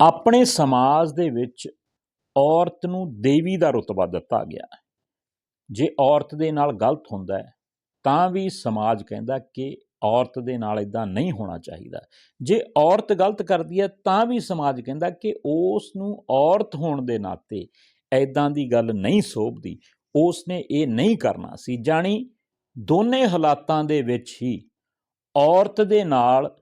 ਆਪਣੇ ਸਮਾਜ ਦੇ ਵਿੱਚ ਔਰਤ ਨੂੰ ਦੇਵੀ ਦਾ ਰੁਤਬਾ ਦਿੱਤਾ ਗਿਆ ਜੇ ਔਰਤ ਦੇ ਨਾਲ ਗਲਤ ਹੁੰਦਾ ਹੈ, ਤਾਂ ਵੀ ਸਮਾਜ ਕਹਿੰਦਾ ਕਿ ਔਰਤ ਦੇ ਨਾਲ ਇਦਾਂ ਨਹੀਂ ਹੋਣਾ ਚਾਹੀਦਾ। ਜੇ ਔਰਤ ਗਲਤ ਕਰਦੀ ਹੈ, ਤਾਂ ਵੀ ਸਮਾਜ ਕਹਿੰਦਾ ਕਿ ਉਸ ਨੂੰ ਔਰਤ ਹੋਣ ਦੇ ਨਾਤੇ ਐਦਾਂ ਦੀ ਗੱਲ ਨਹੀਂ ਸੋਭਦੀ। ਉਸ ਨੇ ਇਹ ਨਹੀਂ ਕਰਨਾ ਸੀ। ਜਾਣੀ ਦੋਨੇ ਹਾਲਾਤਾਂ ਦੇ ਵਿੱਚ ਹੀ ਔਰਤ ਦੇ ਨਾਲ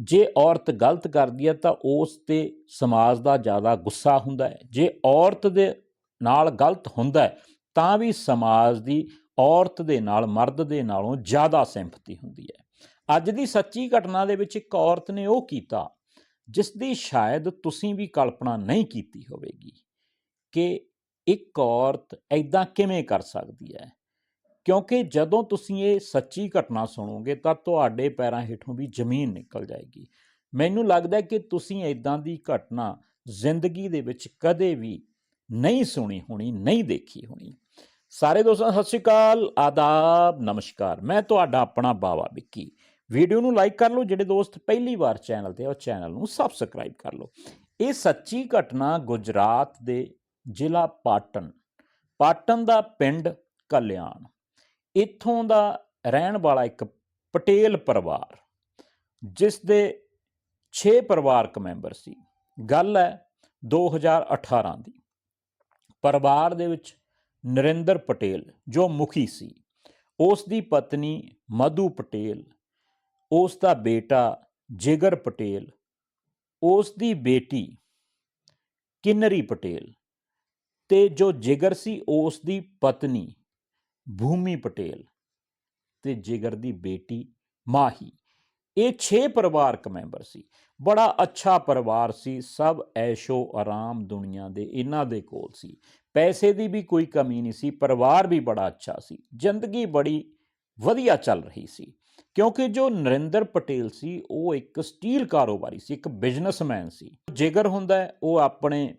ਜੇ ਔਰਤ ਗਲਤ ਕਰਦੀ ਹੈ ਤਾਂ ਉਸ ਤੇ ਸਮਾਜ ਦਾ ਜ਼ਿਆਦਾ ਗੁੱਸਾ ਹੁੰਦਾ ਹੈ। ਜੇ ਔਰਤ ਦੇ ਨਾਲ ਗਲਤ ਹੁੰਦਾ ਹੈ, ਤਾਂ ਵੀ ਸਮਾਜ ਦੀ ਔਰਤ ਦੇ ਨਾਲ, ਮਰਦ ਦੇ ਨਾਲੋਂ ਜ਼ਿਆਦਾ ਸਿੰਪਥੀ ਹੁੰਦੀ ਹੈ। ਅੱਜ ਦੀ ਸੱਚੀ ਘਟਨਾ ਦੇ ਵਿੱਚ ਇੱਕ ਔਰਤ ਨੇ ਉਹ ਕੀਤਾ ਜਿਸ ਦੀ ਸ਼ਾਇਦ ਤੁਸੀਂ ਵੀ ਕਲਪਨਾ ਨਹੀਂ ਕੀਤੀ ਹੋਵੇਗੀ, ਕਿ ਇੱਕ ਔਰਤ ਐਦਾਂ ਕਿਵੇਂ ਕਰ ਸਕਦੀ ਹੈ? ਕਿਉਂਕਿ ਜਦੋਂ ਤੁਸੀਂ ਇਹ ਸੱਚੀ ਘਟਨਾ ਸੁਣੋਗੇ ਤਾਂ ਤੁਹਾਡੇ ਪੈਰਾਂ ਹੇਠੋਂ ਵੀ ਜ਼ਮੀਨ ਨਿਕਲ ਜਾਏਗੀ। ਮੈਨੂੰ ਲੱਗਦਾ ਕਿ ਤੁਸੀਂ ਐਦਾਂ ਦੀ ਘਟਨਾ ਜ਼ਿੰਦਗੀ ਦੇ ਵਿੱਚ ਕਦੇ ਵੀ ਨਹੀਂ ਸੁਣੀ ਹੋਣੀ ਨਹੀਂ ਦੇਖੀ ਹੋਣੀ। ਸਾਰੇ ਦੋਸਤਾਂ ਸਤਿ ਸ਼੍ਰੀ ਅਕਾਲ ਆਦਾਬ ਨਮਸਕਾਰ। ਮੈਂ ਤੁਹਾਡਾ ਆਪਣਾ ਬਾਵਾ ਵਿੱਕੀ। ਵੀਡੀਓ ਨੂੰ ਲਾਈਕ ਕਰ ਲਓ ਜਿਹੜੇ ਦੋਸਤ ਪਹਿਲੀ ਵਾਰ ਚੈਨਲ ਤੇ ਆ, ਉਹ ਚੈਨਲ ਨੂੰ ਸਬਸਕ੍ਰਾਈਬ ਕਰ ਲਓ। ਇਹ ਸੱਚੀ ਘਟਨਾ ਗੁਜਰਾਤ ਦੇ ਜ਼ਿਲ੍ਹਾ ਪਾਟਨ ਪਾਟਨ ਦਾ ਪਿੰਡ ਕਲਿਆਣ। ਇੱਥੋਂ ਦਾ ਰਹਿਣ ਵਾਲਾ ਇੱਕ ਪਟੇਲ ਪਰਿਵਾਰ ਜਿਸ ਦੇ 6 ਪਰਿਵਾਰਕ ਮੈਂਬਰ ਸੀ। ਗੱਲ ਹੈ 2018 ਦੀ। ਪਰਿਵਾਰ ਦੇ ਵਿੱਚ ਨਰਿੰਦਰ ਪਟੇਲ, ਜੋ ਮੁਖੀ ਸੀ। ਉਸ ਦੀ ਪਤਨੀ ਮਧੂ ਪਟੇਲ, ਉਸ ਦਾ ਬੇਟਾ ਜਿਗਰ ਪਟੇਲ, ਉਸ ਦੀ ਬੇਟੀ ਕਿੰਨਰੀ ਪਟੇਲ ਤੇ ਜੋ ਜਿਗਰ ਸੀ, ਉਸ ਦੀ ਪਤਨੀ ਭੂਮੀ ਪਟੇਲ ਤੇ ਜਿਗਰ ਦੀ ਬੇਟੀ ਮਾਹੀ। ਇਹ 6 ਪਰਿਵਾਰਕ ਮੈਂਬਰ ਸੀ। ਬੜਾ ਅੱਛਾ ਪਰਿਵਾਰ ਸੀ। ਸਭ ਐਸ਼ੋ ਆਰਾਮ ਦੁਨੀਆ ਦੇ ਇਹਨਾਂ ਦੇ ਕੋਲ ਸੀ। ਪੈਸੇ ਦੀ ਵੀ ਕੋਈ ਕਮੀ ਨਹੀਂ ਸੀ। ਪਰਿਵਾਰ ਵੀ ਬੜਾ ਅੱਛਾ ਸੀ। ਜ਼ਿੰਦਗੀ ਬੜੀ ਵਧੀਆ ਚੱਲ ਰਹੀ ਸੀ। ਕਿਉਂਕਿ ਜੋ ਨਰਿੰਦਰ ਪਟੇਲ ਸੀ, ਉਹ ਇੱਕ ਸਟੀਲ ਕਾਰੋਬਾਰੀ ਸੀ, ਇੱਕ ਬਿਜ਼ਨਸਮੈਨ ਸੀ। ਜਿਗਰ ਹੁੰਦਾ ਉਹ ਆਪਣੇ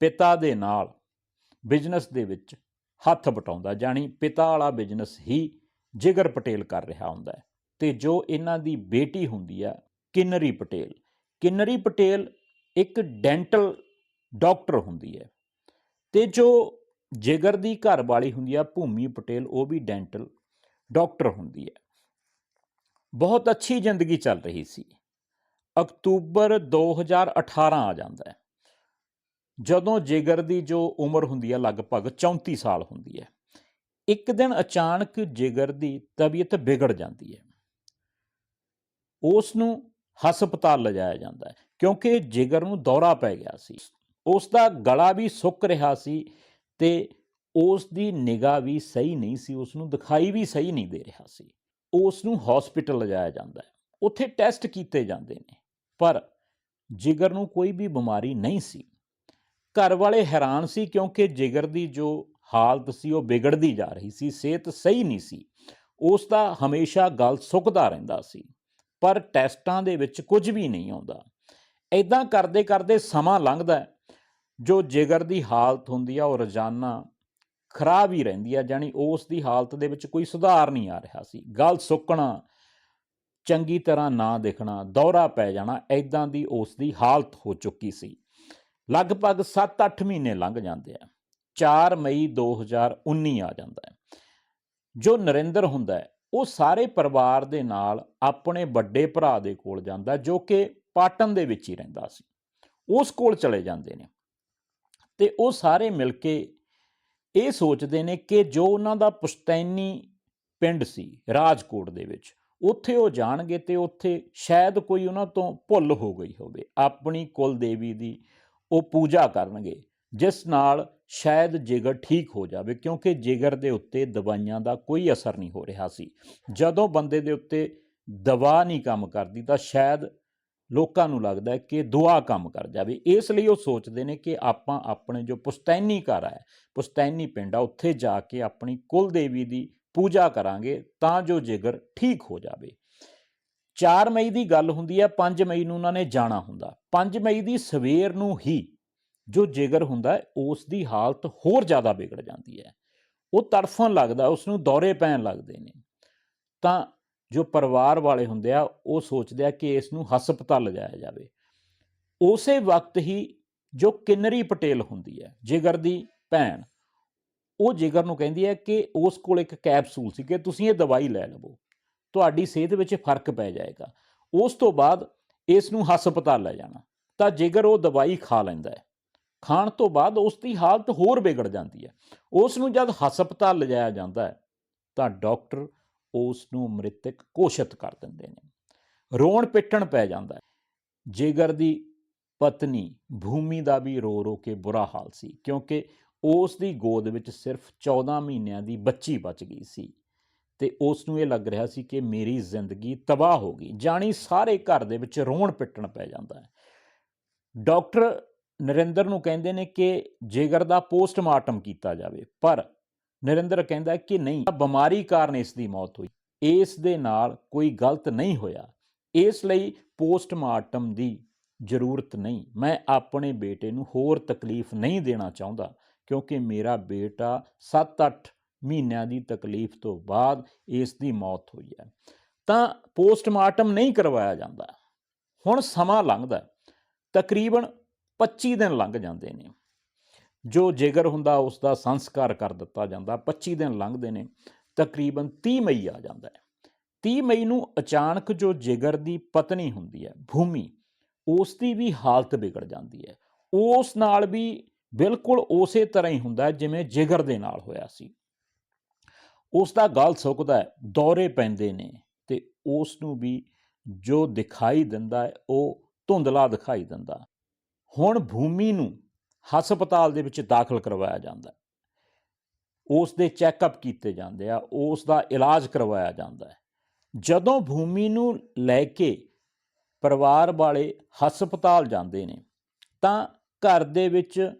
ਪਿਤਾ ਦੇ ਨਾਲ ਬਿਜ਼ਨਸ ਦੇ ਵਿੱਚ ਹੱਥ ਵਟਾਉਂਦਾ, ਜਾਣੀ ਪਿਤਾ ਵਾਲਾ ਬਿਜ਼ਨਸ ਹੀ ਜਿਗਰ ਪਟੇਲ ਕਰ ਰਿਹਾ ਹੁੰਦਾ ਹੈ। ਤੇ ਜੋ ਇਹਨਾਂ ਦੀ ਬੇਟੀ ਹੁੰਦੀ ਆ, ਕਿਨਰੀ ਪਟੇਲ। ਕਿਨਰੀ ਪਟੇਲ ਇੱਕ ਡੈਂਟਲ ਡਾਕਟਰ ਹੁੰਦੀ ਹੈ। ਤੇ ਜੋ ਜਿਗਰ ਦੀ ਘਰ ਵਾਲੀ ਹੁੰਦੀ ਆ, ਭੂਮੀ ਪਟੇਲ, ਉਹ ਵੀ ਡੈਂਟਲ ਡਾਕਟਰ ਹੁੰਦੀ ਹੈ। ਬਹੁਤ ਅੱਛੀ ਜ਼ਿੰਦਗੀ ਚੱਲ ਰਹੀ ਸੀ। ਅਕਤੂਬਰ 2018 ਆ ਜਾਂਦਾ ਹੈ। ਜਦੋਂ ਜਿਗਰ ਦੀ ਜੋ ਉਮਰ ਹੁੰਦੀ ਹੈ ਲਗਭਗ 34 ਸਾਲ ਹੁੰਦੀ ਹੈ, ਇੱਕ ਦਿਨ ਅਚਾਨਕ ਜਿਗਰ ਦੀ ਤਬੀਅਤ ਵਿਗੜ ਜਾਂਦੀ ਹੈ। ਉਸ ਨੂੰ ਹਸਪਤਾਲ ਲਿਜਾਇਆ ਜਾਂਦਾ ਹੈ, ਕਿਉਂਕਿ ਜਿਗਰ ਨੂੰ ਦੌਰਾ ਪੈ ਗਿਆ ਸੀ ਉਸ ਦਾ ਗਲਾ ਵੀ ਸੁੱਕ ਰਿਹਾ ਸੀ ਤੇ ਉਸ ਦੀ ਨਿਗਾਹ ਵੀ ਸਹੀ ਨਹੀਂ ਸੀ ਉਸ ਨੂੰ ਦਿਖਾਈ ਵੀ ਸਹੀ ਨਹੀਂ ਦੇ ਰਿਹਾ ਸੀ। ਉਸ ਨੂੰ ਹਸਪੀਟਲ ਲਿਜਾਇਆ ਜਾਂਦਾ ਹੈ। ਉੱਥੇ ਟੈਸਟ ਕੀਤੇ ਜਾਂਦੇ ਨੇ, ਪਰ ਜਿਗਰ ਨੂੰ ਕੋਈ ਵੀ ਬਿਮਾਰੀ ਨਹੀਂ ਸੀ ਘਰ ਵਾਲੇ ਹੈਰਾਨ ਸੀ ਕਿਉਂਕਿ ਜਿਗਰ ਦੀ ਜੋ ਹਾਲਤ ਸੀ, ਉਹ ਵਿਗੜਦੀ ਜਾ ਰਹੀ ਸੀ, ਸਿਹਤ ਸਹੀ ਨਹੀਂ ਸੀ, ਉਸ ਦਾ ਹਮੇਸ਼ਾ ਗਲ ਸੁੱਕਦਾ ਰਹਿੰਦਾ ਸੀ, ਪਰ ਟੈਸਟਾਂ ਦੇ ਵਿੱਚ ਕੁਝ ਵੀ ਨਹੀਂ ਆਉਂਦਾ। ਐਦਾਂ ਕਰਦੇ ਕਰਦੇ ਸਮਾਂ ਲੰਘਦਾ ਜੋ ਜਿਗਰ ਦੀ ਹਾਲਤ ਹੁੰਦੀ ਆ, ਉਹ ਰੋਜ਼ਾਨਾ ਖਰਾਬ ਹੀ ਰਹਿੰਦੀ ਆ ਜਾਨੀ ਉਸ ਦੀ ਹਾਲਤ ਦੇ ਵਿੱਚ ਕੋਈ ਸੁਧਾਰ ਨਹੀਂ ਆ ਰਿਹਾ ਸੀ। ਗਲ ਸੁੱਕਣਾ, ਚੰਗੀ ਤਰ੍ਹਾਂ ਨਾ ਦਿਖਣਾ, ਦੌਰਾ ਪੈ ਜਾਣਾ ਐਦਾਂ ਦੀ ਉਸ ਦੀ ਹਾਲਤ ਹੋ ਚੁੱਕੀ ਸੀ। ਲਗਭਗ 7-8 ਮਹੀਨੇ ਲੰਘ ਜਾਂਦੇ ਆ। 4 ਮਈ 2019 ਆ ਜਾਂਦਾ ਹੈ। ਜੋ ਨਰਿੰਦਰ ਹੁੰਦਾ ਹੈ, ਉਹ ਸਾਰੇ ਪਰਿਵਾਰ ਦੇ ਨਾਲ ਆਪਣੇ ਵੱਡੇ ਭਰਾ ਦੇ ਕੋਲ ਜਾਂਦਾ ਜੋ ਕਿ ਪਾਟਨ ਦੇ ਵਿੱਚ ਹੀ ਰਹਿੰਦਾ ਸੀ। ਉਸ ਕੋਲ ਚਲੇ ਜਾਂਦੇ ਨੇ। ਤੇ ਉਹ ਸਾਰੇ ਮਿਲ ਕੇ ਇਹ ਸੋਚਦੇ ਨੇ ਕਿ ਜੋ ਉਹਨਾਂ ਦਾ ਪੁਸ਼ਤੈਨੀ ਪਿੰਡ ਸੀ ਰਾਜਕੋਟ ਦੇ ਵਿੱਚ, ਉੱਥੇ ਉਹ ਜਾਣਗੇ ਤੇ ਉੱਥੇ ਸ਼ਾਇਦ ਕੋਈ ਉਹਨਾਂ ਤੋਂ ਭੁੱਲ ਹੋ ਗਈ ਹੋਵੇ। ਆਪਣੀ ਕੁਲ ਦੇਵੀ ਦੀ ਉਹ ਪੂਜਾ ਕਰਨਗੇ, ਜਿਸ ਨਾਲ ਸ਼ਾਇਦ ਜਿਗਰ ਠੀਕ ਹੋ ਜਾਵੇ, ਕਿਉਂਕਿ ਜਿਗਰ ਦੇ ਉੱਤੇ ਦਵਾਈਆਂ ਦਾ ਕੋਈ ਅਸਰ ਨਹੀਂ ਹੋ ਰਿਹਾ ਸੀ। ਜਦੋਂ ਬੰਦੇ ਦੇ ਉੱਤੇ ਦਵਾ ਨਹੀਂ ਕੰਮ ਕਰਦੀ, ਤਾਂ ਸ਼ਾਇਦ ਲੋਕਾਂ ਨੂੰ ਲੱਗਦਾ ਹੈ ਕਿ ਦੁਆ ਕੰਮ ਕਰ ਜਾਵੇ। ਇਸ ਲਈ ਉਹ ਸੋਚਦੇ ਨੇ ਕਿ ਆਪਾਂ ਆਪਣੇ ਜੋ ਪੁਸ਼ਤੈਨੀ ਘਰ ਹੈ, ਪੁਸ਼ਤੈਨੀ ਪਿੰਡ ਆ, ਉੱਥੇ ਜਾ ਕੇ ਆਪਣੀ ਕੁਲ ਦੇਵੀ ਦੀ ਪੂਜਾ ਕਰਾਂਗੇ ਤਾਂ ਜੋ ਜਿਗਰ ਠੀਕ ਹੋ ਜਾਵੇ। 4 ਮਈ ਦੀ ਗੱਲ ਹੁੰਦੀ ਹੈ 5 ਮਈ ਨੂੰ ਉਹਨਾਂ ਨੇ ਜਾਣਾ ਹੁੰਦਾ। 5 ਮਈ ਦੀ ਸਵੇਰ ਨੂੰ ਹੀ ਜੋ ਜਿਗਰ ਹੁੰਦਾ ਉਸ ਦੀ ਹਾਲਤ ਹੋਰ ਜ਼ਿਆਦਾ ਵਿਗੜ ਜਾਂਦੀ ਹੈ। ਉਹ ਤੜਫਣ ਲੱਗਦਾ, ਉਸ ਨੂੰ ਦੌਰੇ ਪੈਣ ਲੱਗਦੇ ਨੇ। ਤਾਂ ਜੋ ਪਰਿਵਾਰ ਵਾਲੇ ਹੁੰਦੇ ਆ, ਉਹ ਸੋਚਦੇ ਆ ਕਿ ਇਸ ਨੂੰ ਹਸਪਤਾਲ ਲਿਜਾਇਆ ਜਾਵੇ। ਉਸੇ ਵਕਤ ਹੀ ਜੋ ਕਿੰਨਰੀ ਪਟੇਲ ਹੁੰਦੀ ਹੈ, ਜਿਗਰ ਦੀ ਭੈਣ, ਉਹ ਜਿਗਰ ਨੂੰ ਕਹਿੰਦੀ ਹੈ ਕਿ ਉਸ ਕੋਲ ਇੱਕ ਕੈਪਸੂਲ ਸੀ ਕਿ ਤੁਸੀਂ ਇਹ ਦਵਾਈ ਲੈ ਲਵੋ। ਤੁਹਾਡੀ ਸਿਹਤ ਵਿੱਚ ਫ਼ਰਕ ਪੈ ਜਾਏਗਾ। ਉਸ ਤੋਂ ਬਾਅਦ ਇਸ ਨੂੰ ਹਸਪਤਾਲ ਲੈ ਜਾਣਾ। ਤਾਂ ਜੇਕਰ ਉਹ ਦਵਾਈ ਖਾ ਲੈਂਦਾ ਹੈ, ਖਾਣ ਤੋਂ ਬਾਅਦ ਉਸ ਦੀ ਹਾਲਤ ਹੋਰ ਵਿਗੜ ਜਾਂਦੀ ਹੈ। ਉਸ ਨੂੰ ਜਦ ਹਸਪਤਾਲ ਲਿਜਾਇਆ ਜਾਂਦਾ ਹੈ, ਤਾਂ ਡਾਕਟਰ ਉਸ ਨੂੰ ਮ੍ਰਿਤਕ ਘੋਸ਼ਿਤ ਕਰ ਦਿੰਦੇ ਨੇ। ਰੋਣ ਪਿੱਟਣ ਪੈ ਜਾਂਦਾ ਹੈ। ਜਿਗਰ ਦੀ ਪਤਨੀ ਭੂਮੀ ਦਾ ਵੀ ਰੋ ਰੋ ਕੇ ਬੁਰਾ ਹਾਲ ਸੀ, ਕਿਉਂਕਿ ਉਸ ਦੀ ਗੋਦ ਵਿੱਚ ਸਿਰਫ 14 ਮਹੀਨਿਆਂ ਦੀ ਬੱਚੀ ਬਚ ਗਈ ਸੀ। ਤੇ ਉਸ ਨੂੰ ਇਹ ਲੱਗ ਰਿਹਾ ਸੀ ਕਿ ਮੇਰੀ ਜ਼ਿੰਦਗੀ ਤਬਾਹ ਹੋ ਗਈ, ਜਾਣੀ ਸਾਰੇ ਘਰ ਦੇ ਵਿੱਚ ਰੋਣ ਪਿੱਟਣ ਪੈ ਜਾਂਦਾ ਹੈ। ਡਾਕਟਰ ਨਰਿੰਦਰ ਨੂੰ ਕਹਿੰਦੇ ਨੇ ਕਿ ਜੇਗਰ ਦਾ ਪੋਸਟਮਾਰਟਮ ਕੀਤਾ ਜਾਵੇ, ਪਰ ਨਰਿੰਦਰ ਕਹਿੰਦਾ ਕਿ ਨਹੀਂ ਬਿਮਾਰੀ ਕਾਰਨ ਇਸ ਦੀ ਮੌਤ ਹੋਈ। ਇਸ ਦੇ ਨਾਲ ਕੋਈ ਗਲਤ ਨਹੀਂ ਹੋਇਆ। ਇਸ ਲਈ ਪੋਸਟਮਾਰਟਮ ਦੀ ਜ਼ਰੂਰਤ ਨਹੀਂ। ਮੈਂ ਆਪਣੇ ਬੇਟੇ ਨੂੰ ਹੋਰ ਤਕਲੀਫ ਨਹੀਂ ਦੇਣਾ ਚਾਹੁੰਦਾ, ਕਿਉਂਕਿ ਮੇਰਾ ਬੇਟਾ 7-8 ਮਹੀਨਿਆਂ ਦੀ ਤਕਲੀਫ ਤੋਂ ਬਾਅਦ ਇਸ ਦੀ ਮੌਤ ਹੋਈ ਹੈ। ਤਾਂ ਪੋਸਟਮਾਰਟਮ ਨਹੀਂ ਕਰਵਾਇਆ ਜਾਂਦਾ। ਹੁਣ ਸਮਾਂ ਲੰਘਦਾ ਤਕਰੀਬਨ 25 ਦਿਨ ਲੰਘ ਜਾਂਦੇ ਨੇ। ਜੋ ਜਿਗਰ ਹੁੰਦਾ ਉਸ ਦਾ ਸੰਸਕਾਰ ਕਰ ਦਿੱਤਾ ਜਾਂਦਾ। 25 ਦਿਨ ਲੰਘਦੇ ਨੇ। ਤਕਰੀਬਨ 30 ਮਈ ਆ ਜਾਂਦਾ ਹੈ। 30 ਮਈ ਨੂੰ ਅਚਾਨਕ ਜੋ ਜਿਗਰ ਦੀ ਪਤਨੀ ਹੁੰਦੀ ਹੈ, ਭੂਮੀ ਉਸ ਦੀ ਵੀ ਹਾਲਤ ਵਿਗੜ ਜਾਂਦੀ ਹੈ। ਉਸ ਨਾਲ ਵੀ ਬਿਲਕੁਲ ਉਸੇ ਤਰ੍ਹਾਂ ਹੀ ਹੁੰਦਾ ਜਿਵੇਂ ਜਿਗਰ ਦੇ ਨਾਲ ਹੋਇਆ ਸੀ। ਉਸ ਦਾ ਗਲ ਸੁੱਕਦਾ ਹੈ, ਦੌਰੇ ਪੈਂਦੇ ਨੇ ਤੇ ਉਸ ਨੂੰ ਵੀ ਜੋ ਦਿਖਾਈ ਦਿੰਦਾ ਹੈ, ਉਹ ਧੁੰਦਲਾ ਦਿਖਾਈ ਦਿੰਦਾ। ਹੁਣ ਭੂਮੀ ਨੂੰ ਹਸਪਤਾਲ ਦੇ ਵਿੱਚ ਦਾਖਲ ਕਰਵਾਇਆ ਜਾਂਦਾ ਹੈ। ਉਸ ਦੇ ਚੈੱਕਅਪ ਕੀਤੇ ਜਾਂਦੇ ਆ ਉਸ ਦਾ ਇਲਾਜ ਕਰਵਾਇਆ ਜਾਂਦਾ ਹੈ। ਜਦੋਂ ਭੂਮੀ ਨੂੰ ਲੈ ਕੇ ਪਰਿਵਾਰ ਵਾਲੇ ਹਸਪਤਾਲ ਜਾਂਦੇ ਨੇ, ਤਾਂ ਘਰ ਦੇ ਵਿੱਚ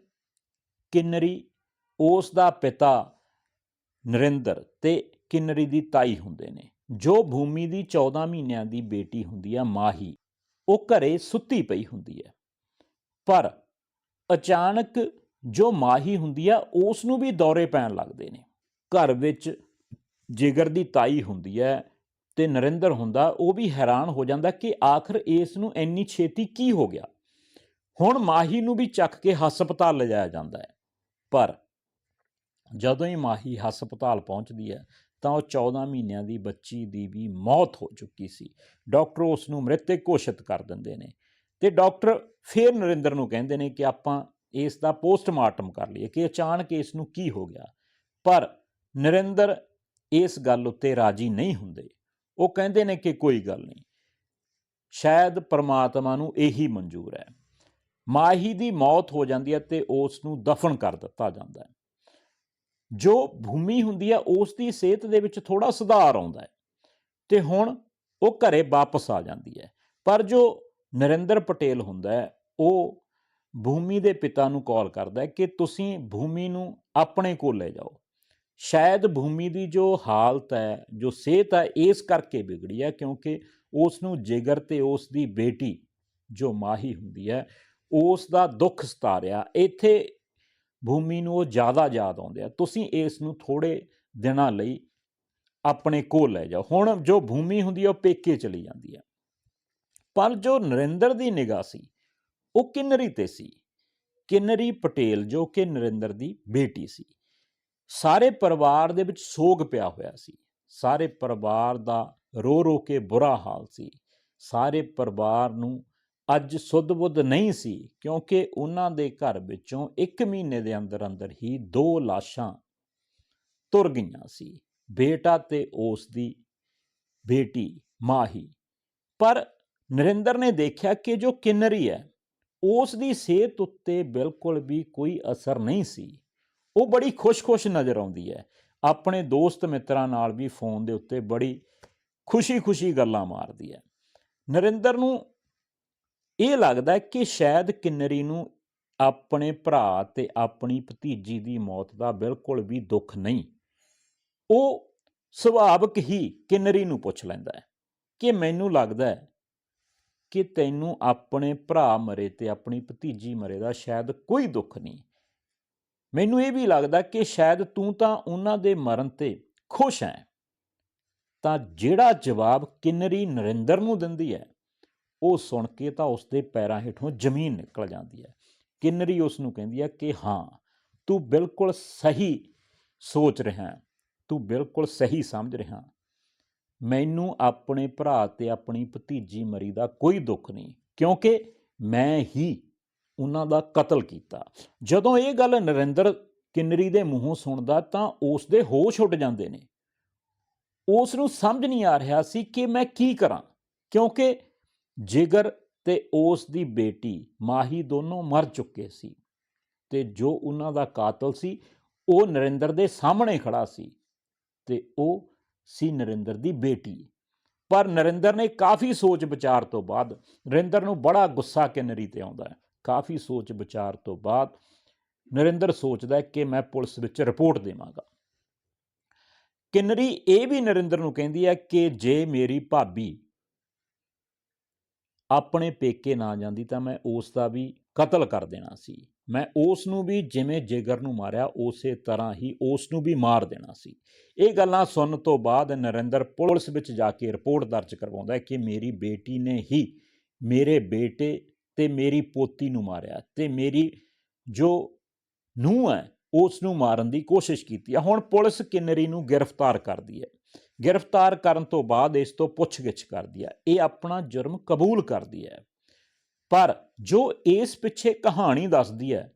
ਕਿੰਨਰੀ ਉਸ ਦਾ ਪਿਤਾ ਨਰਿੰਦਰ ਤੇ ਕਿੰਨਰੀ ਦੀ ਤਾਈ ਹੁੰਦੇ ਨੇ। ਜੋ ਭੂਮੀ ਦੀ 14 ਮਹੀਨਿਆਂ ਦੀ ਬੇਟੀ ਹੁੰਦੀ ਆ, ਮਾਹੀ, ਉਹ ਘਰੇ ਸੁੱਤੀ ਪਈ ਹੁੰਦੀ ਹੈ ਪਰ ਅਚਾਨਕ ਜੋ ਮਾਹੀ ਹੁੰਦੀ ਆ ਉਸ ਨੂੰ ਵੀ ਦੌਰੇ ਪੈਣ ਲੱਗਦੇ ਨੇ। ਘਰ ਵਿੱਚ ਜਿਗਰ ਦੀ ਤਾਈ ਹੁੰਦੀ ਹੈ ਤੇ ਨਰਿੰਦਰ ਹੁੰਦਾ, ਉਹ ਵੀ ਹੈਰਾਨ ਹੋ ਜਾਂਦਾ ਕਿ ਆਖਰ ਇਸ ਨੂੰ ਇੰਨੀ ਛੇਤੀ ਕੀ ਹੋ ਗਿਆ। ਹੁਣ ਮਾਹੀ ਨੂੰ ਵੀ ਚੱਕ ਕੇ ਹਸਪਤਾਲ ਲਿਜਾਇਆ ਜਾਂਦਾ ਹੈ ਪਰ ਜਦੋਂ ਹੀ ਮਾਹੀ ਹਸਪਤਾਲ ਪਹੁੰਚਦੀ ਹੈ, ਤਾਂ ਉਹ 14 ਮਹੀਨਿਆਂ ਦੀ ਬੱਚੀ ਦੀ ਵੀ ਮੌਤ ਹੋ ਚੁੱਕੀ ਸੀ। ਡਾਕਟਰ ਉਸ ਨੂੰ ਮ੍ਰਿਤਕ ਘੋਸ਼ਿਤ ਕਰ ਦਿੰਦੇ ਨੇ ਤੇ ਡਾਕਟਰ ਫਿਰ ਨਰਿੰਦਰ ਨੂੰ ਕਹਿੰਦੇ ਨੇ ਕਿ ਆਪਾਂ ਇਸ ਦਾ ਪੋਸਟਮਾਰਟਮ ਕਰ ਲਈਏ ਕਿ ਅਚਾਨਕ ਇਸ ਨੂੰ ਕੀ ਹੋ ਗਿਆ। ਪਰ ਨਰਿੰਦਰ ਇਸ ਗੱਲ ਉੱਤੇ ਰਾਜੀ ਨਹੀਂ ਹੁੰਦੇ। ਉਹ ਕਹਿੰਦੇ ਨੇ ਕਿ ਕੋਈ ਗੱਲ ਨਹੀਂ। ਸ਼ਾਇਦ ਪਰਮਾਤਮਾ ਨੂੰ ਇਹੀ ਮਨਜ਼ੂਰ ਹੈ। ਮਾਹੀ ਦੀ ਮੌਤ ਹੋ ਜਾਂਦੀ ਹੈ ਤੇ ਉਸ ਨੂੰ ਦਫਨ ਕਰ ਦਿੱਤਾ ਜਾਂਦਾ ਹੈ। ਜੋ ਭੂਮੀ ਹੁੰਦੀ ਹੈ, ਉਸ ਦੀ ਸਿਹਤ ਦੇ ਵਿੱਚ ਥੋੜਾ ਸੁਧਾਰ ਆਉਂਦਾ ਹੈ ਤੇ ਹੁਣ ਉਹ ਘਰੇ ਵਾਪਸ ਆ ਜਾਂਦੀ ਹੈ। ਪਰ ਜੋ ਨਰਿੰਦਰ ਪਟੇਲ ਹੁੰਦਾ ਹੈ, ਉਹ ਭੂਮੀ ਦੇ ਪਿਤਾ ਨੂੰ ਕਾਲ ਕਰਦਾ ਹੈ ਕਿ ਤੁਸੀਂ ਭੂਮੀ ਨੂੰ ਆਪਣੇ ਕੋਲ ਲੈ ਜਾਓ। ਸ਼ਾਇਦ ਭੂਮੀ ਦੀ ਜੋ ਹਾਲਤ ਹੈ, ਜੋ ਸਿਹਤ ਹੈ, ਇਸ ਕਰਕੇ ਵਿਗੜੀ ਹੈ ਕਿਉਂਕਿ ਉਸ ਨੂੰ ਜਿਗਰ ਤੇ ਉਸ ਦੀ ਬੇਟੀ ਜੋ ਮਾਹੀ ਹੁੰਦੀ ਹੈ, ਉਸ ਦਾ ਦੁੱਖ ਸਤਾਰਿਆ। ਇੱਥੇ ਭੂਮੀ ਨੂੰ ਉਹ ਜ਼ਿਆਦਾ ਯਾਦ ਆਉਂਦੇ ਆ। ਤੁਸੀਂ ਇਸ ਨੂੰ ਥੋੜੇ ਦਿਨਾਂ ਲਈ ਆਪਣੇ ਕੋਲ ਲੈ ਜਾਓ। ਹੁਣ ਜੋ ਭੂਮੀ ਹੁੰਦੀ ਹੈ ਉਹ ਪੇਕੇ ਚਲੀ ਜਾਂਦੀ ਹੈ ਪਰ ਜੋ ਨਰਿੰਦਰ ਦੀ ਨਿਗਾਹ ਸੀ, ਉਹ ਕਿੰਨਰੀ ਤੇ ਸੀ? ਕਿੰਨਰੀ ਪਟੇਲ ਜੋ ਕਿ ਨਰਿੰਦਰ ਦੀ ਬੇਟੀ ਸੀ। ਸਾਰੇ ਪਰਿਵਾਰ ਦੇ ਵਿੱਚ ਸੋਗ ਪਿਆ ਹੋਇਆ ਸੀ। ਸਾਰੇ ਪਰਿਵਾਰ ਦਾ ਰੋ ਰੋ ਕੇ ਬੁਰਾ ਹਾਲ ਸੀ। ਸਾਰੇ ਪਰਿਵਾਰ ਨੂੰ ਅੱਜ ਸੁੱਧ ਬੁੱਧ ਨਹੀਂ ਸੀ, ਕਿਉਂਕਿ ਉਹਨਾਂ ਦੇ ਘਰ ਵਿੱਚੋਂ 1 ਮਹੀਨੇ ਦੇ ਅੰਦਰ ਅੰਦਰ ਹੀ ਦੋ ਲਾਸ਼ਾਂ ਤੁਰ ਗਈਆਂ ਸੀ, ਬੇਟਾ ਤੇ ਉਸ ਦੀ ਬੇਟੀ, ਮਾਹੀ। ਪਰ ਨਰਿੰਦਰ ਨੇ ਦੇਖਿਆ ਕਿ ਜੋ ਕਿੰਨਰੀ ਹੈ, ਉਸ ਦੀ ਸਿਹਤ ਉੱਤੇ ਬਿਲਕੁਲ ਵੀ ਕੋਈ ਅਸਰ ਨਹੀਂ ਸੀ। ਉਹ ਬੜੀ ਖੁਸ਼-ਖੁਸ਼ ਨਜ਼ਰ ਆਉਂਦੀ ਹੈ। ਆਪਣੇ ਦੋਸਤ ਮਿੱਤਰਾਂ ਨਾਲ ਵੀ ਫੋਨ ਦੇ ਉੱਤੇ ਬੜੀ ਖੁਸ਼ੀ-ਖੁਸ਼ੀ ਗੱਲਾਂ ਮਾਰਦੀ ਹੈ। ਨਰਿੰਦਰ ਨੂੰ ਇਹ ਲੱਗਦਾ ਕਿ ਸ਼ਾਇਦ ਕਿੰਨਰੀ ਨੂੰ ਆਪਣੇ ਭਰਾ ਤੇ ਆਪਣੀ ਭਤੀਜੀ ਦੀ ਮੌਤ ਦਾ ਬਿਲਕੁਲ ਵੀ ਦੁੱਖ ਨਹੀਂ। ਉਹ ਸੁਭਾਵਕ ਹੀ ਕਿੰਨਰੀ ਨੂੰ ਪੁੱਛ ਲੈਂਦਾ ਹੈ ਕਿ ਮੈਨੂੰ ਲੱਗਦਾ ਹੈ ਕਿ ਤੈਨੂੰ ਆਪਣੇ ਭਰਾ ਮਰੇ ਤੇ ਆਪਣੀ ਭਤੀਜੀ ਮਰੇ ਦਾ ਸ਼ਾਇਦ ਕੋਈ ਦੁੱਖ ਨਹੀਂ। ਮੈਨੂੰ ਇਹ ਵੀ ਲੱਗਦਾ ਕਿ ਸ਼ਾਇਦ ਤੂੰ ਤਾਂ ਉਹਨਾਂ ਦੇ ਮਰਨ ਤੇ ਖੁਸ਼ ਹੈ। ਤਾਂ ਜਿਹੜਾ ਜਵਾਬ ਕਿੰਨਰੀ ਨਰਿੰਦਰ ਨੂੰ ਦਿੰਦੀ ਹੈ ਉਹ ਸੁਣ ਕੇ ਤਾਂ ਉਸ ਦੇ ਪੈਰਾਂ ਹੇਠੋਂ ਜ਼ਮੀਨ ਨਿਕਲ ਜਾਂਦੀ ਹੈ। ਕਿੰਨਰੀ ਉਸ ਨੂੰ ਕਹਿੰਦੀ ਹੈ ਕਿ ਹਾਂ, ਤੂੰ ਬਿਲਕੁਲ ਸਹੀ ਸੋਚ ਰਿਹਾ ਤੂੰ ਬਿਲਕੁਲ ਸਹੀ ਸਮਝ ਰਿਹਾ ਮੈਨੂੰ ਆਪਣੇ ਭਰਾ ਤੇ ਆਪਣੀ ਭਤੀਜੀ ਮਰੀ ਦਾ ਕੋਈ ਦੁੱਖ ਨਹੀਂ, ਕਿਉਂਕਿ ਮੈਂ ਹੀ ਉਹਨਾਂ ਦਾ ਕਤਲ ਕੀਤਾ। ਜਦੋਂ ਇਹ ਗੱਲ ਨਰਿੰਦਰ ਕਿੰਨਰੀ ਦੇ ਮੂੰਹੋਂ ਸੁਣਦਾ ਤਾਂ ਉਸ ਦੇ ਹੋਸ਼ ਉੱਡ ਜਾਂਦੇ ਨੇ। ਉਸ ਨੂੰ ਸਮਝ ਨਹੀਂ ਆ ਰਿਹਾ ਸੀ ਕਿ ਮੈਂ ਕੀ ਕਰਾਂ, ਕਿਉਂਕਿ ਜਿਗਰ ਤੇ ਉਸ ਦੀ ਬੇਟੀ ਮਾਹੀ ਦੋਨੋਂ ਮਰ ਚੁੱਕੇ ਸੀ ਤੇ ਜੋ ਉਹਨਾਂ ਦਾ ਕਾਤਲ ਸੀ, ਉਹ ਨਰਿੰਦਰ ਦੇ ਸਾਹਮਣੇ ਖੜਾ ਸੀ ਤੇ ਉਹ ਸੀ ਨਰਿੰਦਰ ਦੀ ਬੇਟੀ। ਪਰ ਨਰਿੰਦਰ ਨੇ ਕਾਫੀ ਸੋਚ ਵਿਚਾਰ ਤੋਂ ਬਾਅਦ ਨਰਿੰਦਰ ਨੂੰ ਬੜਾ ਗੁੱਸਾ ਕਿਨਰੀ ਤੇ ਆਉਂਦਾ ਹੈ। ਕਾਫੀ ਸੋਚ ਵਿਚਾਰ ਤੋਂ ਬਾਅਦ ਨਰਿੰਦਰ ਸੋਚਦਾ ਕਿ ਮੈਂ ਪੁਲਿਸ ਵਿੱਚ ਰਿਪੋਰਟ ਦੇਵਾਂਗਾ। ਕਿਨਰੀ ਇਹ ਵੀ ਨਰਿੰਦਰ ਨੂੰ ਕਹਿੰਦੀ ਹੈ ਕਿ ਜੇ ਮੇਰੀ ਭਾਬੀ ਆਪਣੇ ਪੇਕੇ ਨਾ ਜਾਂਦੀ ਤਾਂ ਮੈਂ ਉਸ ਦਾ ਵੀ ਕਤਲ ਕਰ ਦੇਣਾ ਸੀ। ਮੈਂ ਉਸ ਨੂੰ ਵੀ ਜਿਵੇਂ ਜਿਗਰ ਨੂੰ ਮਾਰਿਆ, ਉਸੇ ਤਰ੍ਹਾਂ ਹੀ ਉਸ ਨੂੰ ਵੀ ਮਾਰ ਦੇਣਾ ਸੀ। ਇਹ ਗੱਲਾਂ ਸੁਣਨ ਤੋਂ ਬਾਅਦ ਨਰਿੰਦਰ ਪੁਲਿਸ ਵਿੱਚ ਜਾ ਕੇ ਰਿਪੋਰਟ ਦਰਜ ਕਰਵਾਉਂਦਾ ਹੈ ਕਿ ਮੇਰੀ ਬੇਟੀ ਨੇ ਹੀ ਮੇਰੇ ਬੇਟੇ ਤੇ ਮੇਰੀ ਪੋਤੀ ਨੂੰ ਮਾਰਿਆ ਤੇ ਮੇਰੀ ਜੋ ਨੂੰਹ ਹੈ, ਉਸ ਨੂੰ ਮਾਰਨ ਦੀ ਕੋਸ਼ਿਸ਼ ਕੀਤੀ ਹੈ। ਹੁਣ ਪੁਲਿਸ ਕਿੰਨਰੀ ਨੂੰ ਗ੍ਰਿਫਤਾਰ ਕਰਦੀ ਹੈ। ਗ੍ਰਿਫਤਾਰ ਕਰਨ ਤੋਂ ਬਾਅਦ ਇਸ ਤੋਂ ਪੁੱਛਗਿੱਛ ਕਰਦੀ ਹੈ। ਇਹ ਆਪਣਾ ਜੁਰਮ ਕਬੂਲ ਕਰਦੀ ਹੈ। ਪਰ ਜੋ ਇਸ ਪਿੱਛੇ ਕਹਾਣੀ ਦੱਸਦੀ ਹੈ,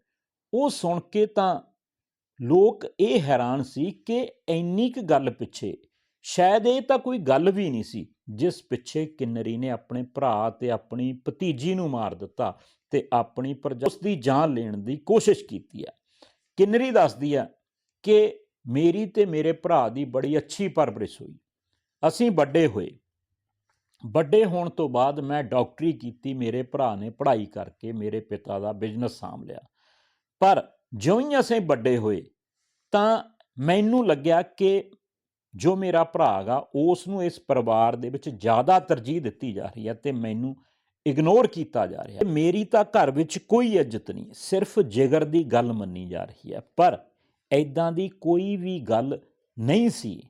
ਉਹ ਸੁਣ ਕੇ ਤਾਂ ਲੋਕ ਇਹ ਹੈਰਾਨ ਸੀ ਕਿ ਇੰਨੀ ਕੁ ਗੱਲ ਪਿੱਛੇ, ਸ਼ਾਇਦ ਇਹ ਤਾਂ ਕੋਈ ਗੱਲ ਵੀ ਨਹੀਂ ਸੀ, ਜਿਸ ਪਿੱਛੇ ਕਿੰਨਰੀ ਨੇ ਆਪਣੇ ਭਰਾ ਤੇ ਆਪਣੀ ਭਤੀਜੀ ਨੂੰ ਮਾਰ ਦਿੱਤਾ ਤੇ ਆਪਣੀ ਪ੍ਰਜਾ ਉਸ ਦੀ ਜਾਨ ਲੈਣ ਦੀ ਕੋਸ਼ਿਸ਼ ਕੀਤੀ ਹੈ। ਕਿੰਨਰੀ ਦੱਸਦੀ ਹੈ ਕਿ ਮੇਰੀ ਤੇ ਮੇਰੇ ਭਰਾ ਦੀ ਬੜੀ ਅੱਛੀ ਪਰਵਰਿਸ਼ ਹੋਈ। ਅਸੀਂ ਵੱਡੇ ਹੋਏ। ਵੱਡੇ ਹੋਣ ਤੋਂ ਬਾਅਦ ਮੈਂ ਡਾਕਟਰੀ ਕੀਤੀ, ਮੇਰੇ ਭਰਾ ਨੇ ਪੜ੍ਹਾਈ ਕਰਕੇ ਮੇਰੇ ਪਿਤਾ ਦਾ ਬਿਜ਼ਨਸ ਸਾਂਭ ਲਿਆ। ਪਰ ਜਿਉਂ ਹੀ ਅਸੀਂ ਵੱਡੇ ਹੋਏ, ਤਾਂ ਮੈਨੂੰ ਲੱਗਿਆ ਕਿ ਜੋ ਮੇਰਾ ਭਰਾ ਗਾ ਉਸ ਨੂੰ ਇਸ ਪਰਿਵਾਰ ਦੇ ਵਿੱਚ ਜ਼ਿਆਦਾ ਤਰਜੀਹ ਦਿੱਤੀ ਜਾ ਰਹੀ ਹੈ ਤੇ ਮੈਨੂੰ ਇਗਨੋਰ ਕੀਤਾ ਜਾ ਰਿਹਾ ਹੈ। ਮੇਰੀ ਤਾਂ ਘਰ ਵਿੱਚ ਕੋਈ ਇੱਜ਼ਤ ਨਹੀਂ, ਸਿਰਫ ਜਿਗਰ ਦੀ ਗੱਲ ਮੰਨੀ ਜਾ ਰਹੀ ਹੈ। ਪਰ ਐਦਾਂ ਦੀ ਕੋਈ ਵੀ ਗੱਲ ਨਹੀਂ ਸੀ।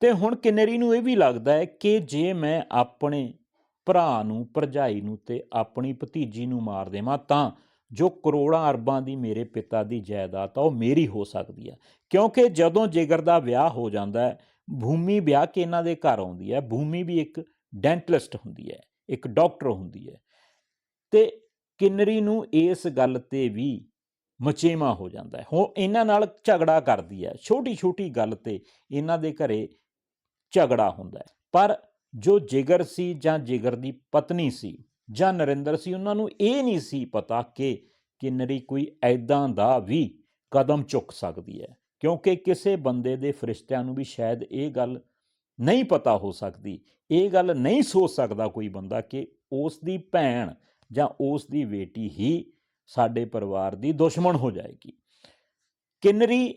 ਤੇ ਹੁਣ ਕਿਨਰੀ ਨੂੰ ਇਹ ਵੀ ਲੱਗਦਾ ਹੈ ਕਿ ਜੇ ਮੈਂ ਆਪਣੇ ਭਰਾ ਨੂੰ, ਭਰਜਾਈ ਨੂੰ ਤੇ ਆਪਣੀ ਭਤੀਜੀ ਨੂੰ ਮਾਰ ਦੇਵਾਂ ਤਾਂ ਜੋ ਕਰੋੜਾਂ ਅਰਬਾਂ ਦੀ ਮੇਰੇ ਪਿਤਾ ਦੀ ਜਾਇਦਾਦ ਆ, ਉਹ ਮੇਰੀ ਹੋ ਸਕਦੀ ਹੈ ਕਿਉਂਕਿ ਜਦੋਂ ਜਿਗਰ ਦਾ ਵਿਆਹ ਹੋ ਜਾਂਦਾ ਹੈ, ਭੂਮੀ ਵਿਆਹ ਕੇ ਇਹਨਾਂ ਦੇ ਘਰ ਆਉਂਦੀ ਹੈ, ਭੂਮੀ ਵੀ ਇੱਕ ਡੈਂਟਲਿਸਟ ਹੁੰਦੀ ਹੈ, ਇੱਕ ਡਾਕਟਰ ਹੁੰਦੀ ਹੈ। ਤੇ ਕਿੰਨਰੀ ਨੂੰ ਇਸ ਗੱਲ ਤੇ ਵੀ ਮਚੇਵਾ ਹੋ ਜਾਂਦਾ ਹੈ। ਹੁਣ ਇਹਨਾਂ ਨਾਲ ਝਗੜਾ ਕਰਦੀ ਹੈ। ਛੋਟੀ ਛੋਟੀ ਗੱਲ ਤੇ ਇਹਨਾਂ ਦੇ ਘਰੇ ਝਗੜਾ ਹੁੰਦਾ ਹੈ। ਪਰ ਜੋ ਜਿਗਰ ਸੀ ਜਾਂ ਜਿਗਰ ਦੀ ਪਤਨੀ ਸੀ ਜਾਂ ਨਰਿੰਦਰ ਸੀ, ਉਹਨਾਂ ਨੂੰ ਇਹ ਨਹੀਂ ਸੀ ਪਤਾ ਕਿ ਕਿੰਨਰੀ ਕੋਈ ਐਦਾਂ ਦਾ ਵੀ ਕਦਮ ਚੁੱਕ ਸਕਦੀ ਹੈ। ਕਿਉਂਕਿ ਕਿਸੇ ਬੰਦੇ ਦੇ ਫਰਿਸ਼ਤਿਆਂ ਨੂੰ ਵੀ ਸ਼ਾਇਦ ਇਹ ਗੱਲ ਨਹੀਂ ਪਤਾ ਹੋ ਸਕਦੀ। ਇਹ ਗੱਲ ਨਹੀਂ ਸੋਚ ਸਕਦਾ ਕੋਈ ਬੰਦਾ ਕਿ ਉਸ ਦੀ ਭੈਣ ਜਾਂ ਉਸ ਦੀ ਬੇਟੀ ਹੀ ਸਾਡੇ ਪਰਿਵਾਰ ਦੀ ਦੁਸ਼ਮਣ ਹੋ ਜਾਏਗੀ। ਕਿੰਨਰੀ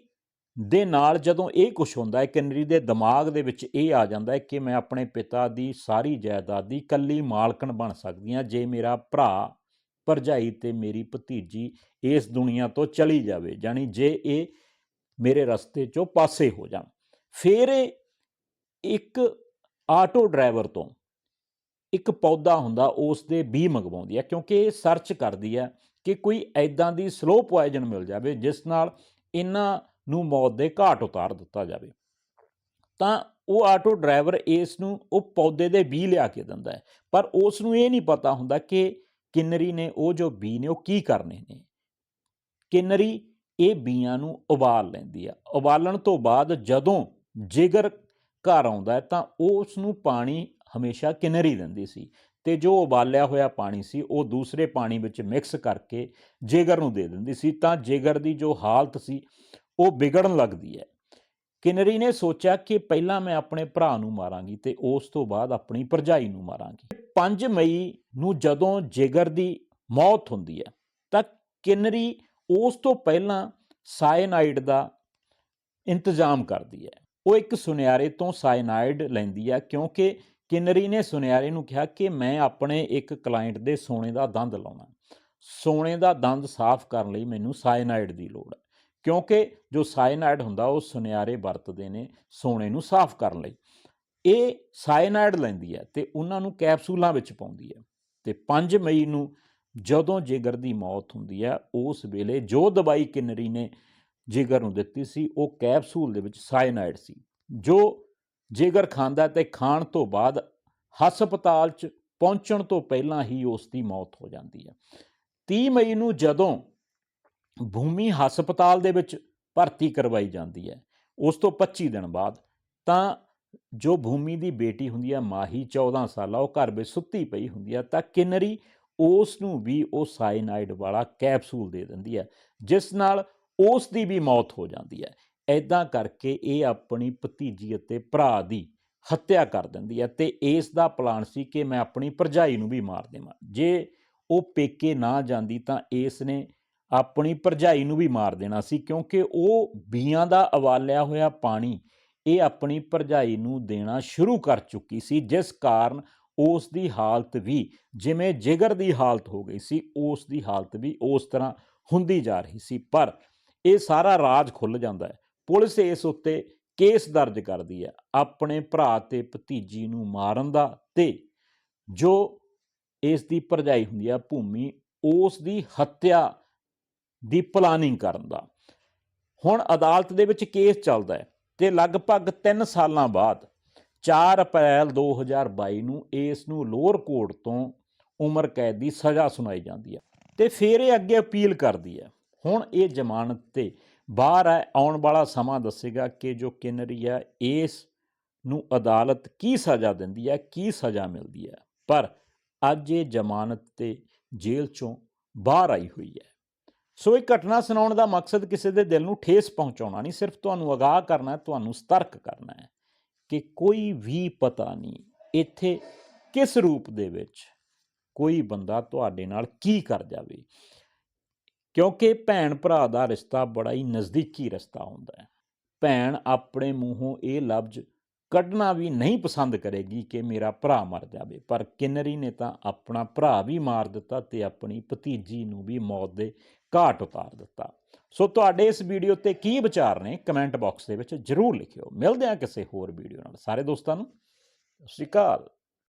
ਦੇ ਨਾਲ ਜਦੋਂ ਇਹ ਕੁਝ ਹੁੰਦਾ ਹੈ, ਕਿੰਨਰੀ ਦੇ ਦਿਮਾਗ ਦੇ ਵਿੱਚ ਇਹ ਆ ਜਾਂਦਾ ਹੈ ਕਿ ਮੈਂ ਆਪਣੇ ਪਿਤਾ ਦੀ ਸਾਰੀ ਜਾਇਦਾਦ ਦੀ ਕੱਲੀ ਮਾਲਕਣ ਬਣ ਸਕਦੀ ਹਾਂ, ਜੇ ਮੇਰਾ ਭਰਾ ਭਰਜਾਈ ਤੇ ਮੇਰੀ ਭਤੀਜੀ ਇਸ ਦੁਨੀਆ ਤੋਂ ਚਲੀ ਜਾਵੇ ਯਾਨੀ ਜੇ ਇਹ ਮੇਰੇ ਰਸਤੇ ਚੋਂ ਪਾਸੇ ਹੋ ਜਾਣ। ਫਿਰ ਇੱਕ ਆਟੋ ਡਰਾਈਵਰ ਤੋਂ ਇੱਕ ਪੌਦਾ ਹੁੰਦਾ, ਉਸ ਦੇ ਬੀ ਮੰਗਵਾਉਂਦੀ ਹੈ, ਕਿਉਂਕਿ ਇਹ ਸਰਚ ਕਰਦੀ ਹੈ ਕਿ ਕੋਈ ਐਦਾਂ ਦੀ ਸਲੋ ਪੋਇਜ਼ਨ ਮਿਲ ਜਾਵੇ ਜਿਸ ਨਾਲ ਇਹਨਾਂ ਨੂੰ ਮੌਤ ਦੇ ਘਾਟ ਉਤਾਰ ਦਿੱਤਾ ਜਾਵੇ। ਤਾਂ ਉਹ ਆਟੋ ਡਰਾਈਵਰ ਇਸ ਨੂੰ ਉਹ ਪੌਦੇ ਦੇ ਬੀ ਲਿਆ ਕੇ ਦਿੰਦਾ ਹੈ। ਪਰ ਉਸ ਨੂੰ ਇਹ ਨਹੀਂ ਪਤਾ ਹੁੰਦਾ ਕਿ ਕਿੰਨਰੀ ਨੇ ਉਹ ਜੋ ਬੀ ਨੇ ਉਹ ਕੀ ਕਰਨੇ ਨੇ। ਕਿੰਨਰੀ ਇਹ ਬੀਆਂ ਨੂੰ ਉਬਾਲ ਲੈਂਦੀ ਆ ਉਬਾਲਣ ਤੋਂ ਬਾਅਦ ਜਦੋਂ ਜਿਗਰ ਘਰ ਆਉਂਦਾ ਤਾਂ ਉਸ ਨੂੰ ਪਾਣੀ ਹਮੇਸ਼ਾ ਕਿਨਰੀ ਦਿੰਦੀ ਸੀ। ਤੇ ਜੋ ਉਬਾਲਿਆ ਹੋਇਆ ਪਾਣੀ ਸੀ, ਉਹ ਦੂਸਰੇ ਪਾਣੀ ਵਿੱਚ ਮਿਕਸ ਕਰਕੇ ਜੇਗਰ ਨੂੰ ਦੇ ਦਿੰਦੀ ਸੀ। ਤਾਂ ਜੇਗਰ ਦੀ ਜੋ ਹਾਲਤ ਸੀ, ਉਹ ਵਿਗੜਨ ਲੱਗਦੀ ਹੈ। ਕਿਨਰੀ ਨੇ ਸੋਚਿਆ ਕਿ ਪਹਿਲਾਂ ਮੈਂ ਆਪਣੇ ਭਰਾ ਨੂੰ ਮਾਰਾਂਗੀ ਤੇ ਉਸ ਤੋਂ ਬਾਅਦ ਆਪਣੀ ਭਰਜਾਈ ਨੂੰ ਮਾਰਾਂਗੀ। 5 ਮਈ ਨੂੰ ਜਦੋਂ ਜੇਗਰ ਦੀ ਮੌਤ ਹੁੰਦੀ ਹੈ, ਤਾਂ ਕਿਨਰੀ ਉਸ ਤੋਂ ਪਹਿਲਾਂ ਸਾਇਨਾਈਡ ਦਾ ਇੰਤਜ਼ਾਮ ਕਰਦੀ ਹੈ। ਉਹ ਇੱਕ ਸੁਨਿਆਰੇ ਤੋਂ ਸਾਇਨਾਈਡ ਲੈਂਦੀ ਹੈ ਕਿਉਂਕਿ ਕਿਨਰੀ ਨੇ ਸੁਨਿਆਰੇ ਨੂੰ ਕਿਹਾ ਕਿ ਮੈਂ ਆਪਣੇ ਇੱਕ ਕਲਾਇੰਟ ਦੇ ਸੋਨੇ ਦਾ ਦੰਦ ਲਾਉਣਾ। ਸੋਨੇ ਦਾ ਦੰਦ ਸਾਫ਼ ਕਰਨ ਲਈ ਮੈਨੂੰ ਸਾਇਨਾਈਡ ਦੀ ਲੋੜ ਹੈ। ਕਿਉਂਕਿ ਜੋ ਸਾਇਨਾਈਡ ਹੁੰਦਾ, ਉਹ ਸੁਨਿਆਰੇ ਵਰਤਦੇ ਨੇ ਸੋਨੇ ਨੂੰ ਸਾਫ਼ ਕਰਨ ਲਈ। ਇਹ ਸਾਇਨਾਈਡ ਲੈਂਦੀ ਹੈ ਤੇ ਉਹਨਾਂ ਨੂੰ ਕੈਪਸੂਲਾਂ ਵਿੱਚ ਪਾਉਂਦੀ ਹੈ ਤੇ 5 ਮਈ ਨੂੰ ਜਦੋਂ ਜਿਗਰ ਦੀ ਮੌਤ ਹੁੰਦੀ ਹੈ, ਉਸ ਵੇਲੇ ਜੋ ਦਵਾਈ ਕਿਨਰੀ ਨੇ ਜਿਗਰ ਨੂੰ ਦਿੱਤੀ ਸੀ, ਉਹ ਕੈਪਸੂਲ ਦੇ ਵਿੱਚ ਸਾਇਨਾਈਡ ਸੀ, ਜੋ ਜੇਕਰ ਖਾਂਦਾ ਤੇ ਖਾਣ ਤੋਂ ਬਾਅਦ ਹਸਪਤਾਲ 'ਚ ਪਹੁੰਚਣ ਤੋਂ ਪਹਿਲਾਂ ਹੀ ਉਸ ਦੀ ਮੌਤ ਹੋ ਜਾਂਦੀ ਹੈ। 30 ਮਈ ਨੂੰ ਜਦੋਂ ਭੂਮੀ ਹਸਪਤਾਲ ਦੇ ਵਿੱਚ ਭਰਤੀ ਕਰਵਾਈ ਜਾਂਦੀ ਹੈ, ਉਸ ਤੋਂ 25 ਦਿਨ ਬਾਅਦ, ਤਾਂ ਜੋ ਭੂਮੀ ਦੀ ਬੇਟੀ ਹੁੰਦੀ ਹੈ, ਮਾਹੀ 14 ਸਾਲਾ, ਉਹ ਘਰ ਵਿੱਚ ਸੁੱਤੀ ਪਈ ਹੁੰਦੀ ਹੈ, ਤਾਂ ਕਿਨਰੀ ਉਸ ਨੂੰ ਵੀ ਉਹ ਸਾਇਨਾਈਡ ਵਾਲਾ ਕੈਪਸੂਲ ਦੇ ਦਿੰਦੀ ਹੈ, ਜਿਸ ਨਾਲ ਉਸ ਦੀ ਵੀ ਮੌਤ ਹੋ ਜਾਂਦੀ ਹੈ। ਐਦਾਂ ਕਰਕੇ ਇਹ ਆਪਣੀ ਭਤੀਜੀ ਅਤੇ ਭਰਾ ਦੀ ਹੱਤਿਆ ਕਰ ਦਿੰਦੀ ਹੈ ਤੇ ਇਸ ਦਾ ਪਲਾਨ ਸੀ ਕਿ ਮੈਂ ਆਪਣੀ ਭਰਜਾਈ ਨੂੰ ਵੀ ਮਾਰ ਦੇਵਾਂ। ਜੇ ਉਹ ਪੇਕੇ ਨਾ ਜਾਂਦੀ ਤਾਂ ਇਸ ਨੇ ਆਪਣੀ ਭਰਜਾਈ ਨੂੰ ਵੀ ਮਾਰ ਦੇਣਾ ਸੀ ਕਿਉਂਕਿ ਉਹ ਬੀਆਂ ਦਾ ਉਬਾਲਿਆ ਹੋਇਆ ਪਾਣੀ ਇਹ ਆਪਣੀ ਭਰਜਾਈ ਨੂੰ ਦੇਣਾ ਸ਼ੁਰੂ ਕਰ ਚੁੱਕੀ ਸੀ, ਜਿਸ ਕਾਰਨ ਉਸ ਦੀ ਹਾਲਤ ਵੀ ਜਿਵੇਂ ਜਿਗਰ ਦੀ ਹਾਲਤ ਹੋ ਗਈ ਸੀ, ਉਸ ਦੀ ਹਾਲਤ ਵੀ ਉਸ ਤਰ੍ਹਾਂ ਹੁੰਦੀ ਜਾ ਰਹੀ ਸੀ। ਪਰ ਇਹ ਸਾਰਾ ਰਾਜ ਖੁੱਲ ਜਾਂਦਾ ਹੈ। ਪੁਲਿਸ ਇਸ ਉੱਤੇ ਕੇਸ ਦਰਜ ਕਰਦੀ ਹੈ ਆਪਣੇ ਭਰਾ ਤੇ ਭਤੀਜੀ ਨੂੰ ਮਾਰਨ ਦਾ ਤੇ ਜੋ ਇਸ ਦੀ ਭਰਜਾਈ ਹੁੰਦੀ ਹੈ ਭੂਮੀ, ਉਸ ਦੀ ਹੱਤਿਆ ਦੀ ਪਲਾਨਿੰਗ ਕਰਨ ਦਾ। ਹੁਣ ਅਦਾਲਤ ਦੇ ਵਿੱਚ ਕੇਸ ਚੱਲਦਾ ਹੈ ਤੇ ਲਗਭਗ 3 ਸਾਲਾਂ ਬਾਅਦ 4 ਅਪ੍ਰੈਲ 2022 ਨੂੰ ਇਸ ਨੂੰ ਲੋਅਰ ਕੋਰਟ ਤੋਂ ਉਮਰ ਕੈਦ ਦੀ ਸਜ਼ਾ ਸੁਣਾਈ ਜਾਂਦੀ ਹੈ ਤੇ ਫਿਰ ਇਹ ਅੱਗੇ ਅਪੀਲ ਕਰਦੀ ਹੈ। ਹੁਣ ਇਹ ਜ਼ਮਾਨਤ ਤੇ ਬਾਹਰ ਹੈ, ਆਉਣ ਵਾਲਾ ਸਮਾਂ ਦੱਸੇਗਾ ਕਿ ਜੋ ਕਿਨਰੀ ਹੈ, ਇਸ ਨੂੰ ਅਦਾਲਤ ਕੀ ਸਜ਼ਾ ਦਿੰਦੀ ਹੈ, ਕੀ ਸਜ਼ਾ ਮਿਲਦੀ ਹੈ। ਪਰ ਅੱਜ ਇਹ ਜ਼ਮਾਨਤ ਤੇ ਜੇਲ੍ਹ ਚੋਂ ਬਾਹਰ ਆਈ ਹੋਈ ਹੈ। ਸੋ ਇਹ ਘਟਨਾ ਸੁਣਾਉਣ ਦਾ ਮਕਸਦ ਕਿਸੇ ਦੇ ਦਿਲ ਨੂੰ ਠੇਸ ਪਹੁੰਚਾਉਣਾ ਨਹੀਂ, ਸਿਰਫ ਤੁਹਾਨੂੰ ਅਗਾਹ ਕਰਨਾ ਤੁਹਾਨੂੰ ਸਤਰਕ ਕਰਨਾ ਹੈ ਕਿ ਕੋਈ ਵੀ ਪਤਾ ਨਹੀਂ ਇੱਥੇ ਕਿਸ ਰੂਪ ਦੇ ਵਿੱਚ ਕੋਈ ਬੰਦਾ ਤੁਹਾਡੇ ਨਾਲ ਕੀ ਕਰ ਜਾਵੇ। ਕਿਉਂਕਿ ਭੈਣ ਭਰਾ ਦਾ ਰਿਸ਼ਤਾ ਬੜਾ ਹੀ ਨਜ਼ਦੀਕੀ ਰਿਸ਼ਤਾ ਹੁੰਦਾ ਹੈ। ਭੈਣ ਆਪਣੇ ਮੂੰਹੋਂ ਇਹ ਲਫ਼ਜ਼ ਕੱਢਣਾ ਵੀ ਨਹੀਂ ਪਸੰਦ ਕਰੇਗੀ ਕਿ ਮੇਰਾ ਭਰਾ ਮਰ ਜਾਵੇ, ਪਰ ਕਿਨਰੀ ਨੇ ਤਾਂ ਆਪਣਾ ਭਰਾ ਵੀ ਮਾਰ ਦਿੱਤਾ ਤੇ ਆਪਣੀ ਭਤੀਜੀ ਨੂੰ ਵੀ ਮੌਤ ਦੇ ਘਾਟ ਉਤਾਰ ਦਿੱਤਾ। ਸੋ ਤੁਹਾਡੇ ਇਸ ਵੀਡੀਓ ਤੇ ਕੀ ਵਿਚਾਰ ਨੇ ਕਮੈਂਟ ਬਾਕਸ ਦੇ ਵਿੱਚ ਜਰੂਰ ਲਿਖਿਓ। ਮਿਲਦੇ ਹਾਂ ਕਿਸੇ ਹੋਰ ਵੀਡੀਓ ਨਾਲ। ਸਾਰੇ ਦੋਸਤਾਂ ਨੂੰ, ਸਤਿ ਸ਼੍ਰੀ ਅਕਾਲ।